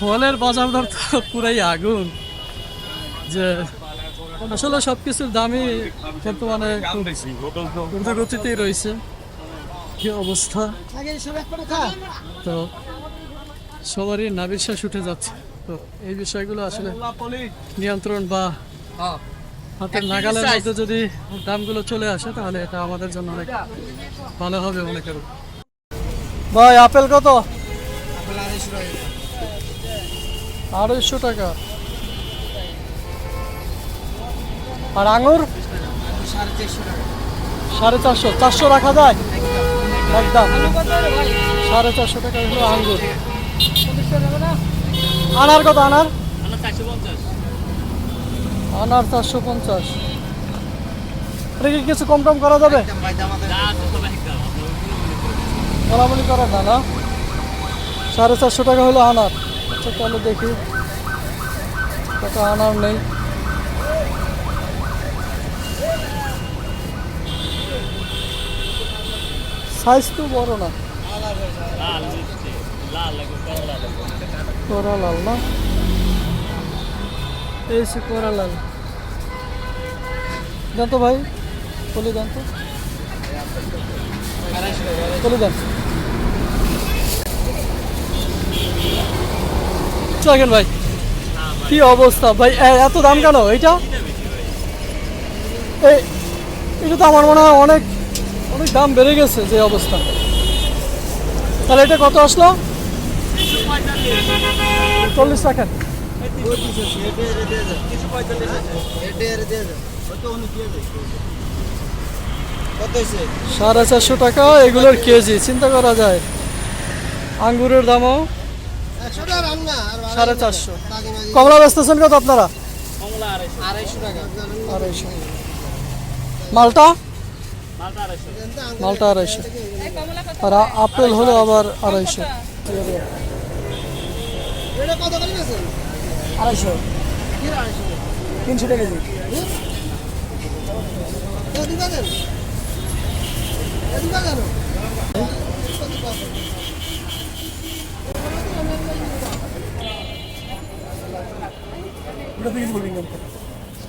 ফলের বাজার দর তো পুরাই আগুন। যে আসলে সব কিছুর দামই বর্তমানে ঊর্ধ্বগতিতেই রয়েছে। কি অবস্থা? তো সবারই নাবিশ্বাস উঠে যাচ্ছে। তো এই বিষয়গুলো আসলে নিয়ন্ত্রণ বা হাতের নাগালের মধ্যে যদি দামগুলো চলে আসে তাহলে এটা আমাদের জন্য অনেক ভালো হবে মনে করো। ভাই আপেল কত? আড়াইশো টাকা। আর আঙুর? সাড়ে চারশো। চারশো রাখা যায়? একদম। সাড়ে চারশো টাকা হলো আঙ্গুর আনার কত আনার? আনার চারশো পঞ্চাশ। কিছু কম টম করা যাবে? বলাবলি করা না না? সাড়ে চারশো টাকা হলো আনার। আচ্ছা তাহলে দেখি। কত আনার নেই। সাইজ তো বড় না। কোরা লাল না? এই সে কোরা লাল দেন তো ভাই? বলে দেন তো বলে দেন চলেন ভাই? কি অবস্থা? ভাই এত দাম কেন? এইটা? এই, এটা তো আমার মনে হয় অনেক অনেক দাম বেড়ে গেছে যে অবস্থা। তাহলে এটা কত আসলো? চল্লিশ টাকা। সাড়ে চারশো টাকা, এগুলোর কেজি, চিন্তা করা যায়। আঙ্গুরের দামও সাড়ে চারশো। কমলা বেচতেছেন কত আপনারা? আড়াইশো। মালটা? মালটা আড়াইশো। আর আপেল হলো আবার আড়াইশো। আড়াইশো। তিনশো টাকা কেজি।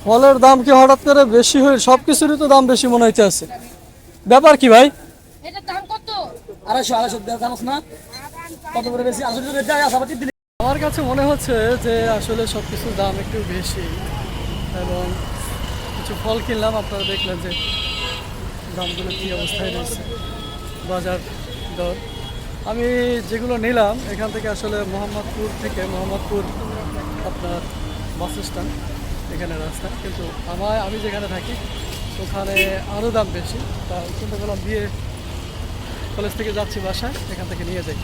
ফলের দাম কি হঠাৎ করে বেশি হয়ে সব কিছুরই তো দাম বেশি মনে হইতে আছে। ব্যাপার কি ভাই? এটার দাম কত? আড়াইশো আড়াইশো জানোস না? কত করে বেশি? আমার কাছে মনে হচ্ছে যে আসলে সব কিছুর দাম একটু বেশি এবং কিছু ফল কিনলাম আপনারা দেখলেন যে দামগুলো কী অবস্থায় রয়েছে। বাজার দর। আমি যেগুলো নিলাম এখান থেকে আসলে মোহাম্মদপুর থেকে মোহাম্মদপুর আপনার বাস স্ট্যান্ড, এখানে রাস্তা। কিন্তু আমার আমি যেখানে থাকি, ওখানে আরও দাম বেশি। তা চিন্তা করলাম বিয়ে, কলেজ থেকে যাচ্ছি বাসায়, এখান থেকে নিয়ে যাই।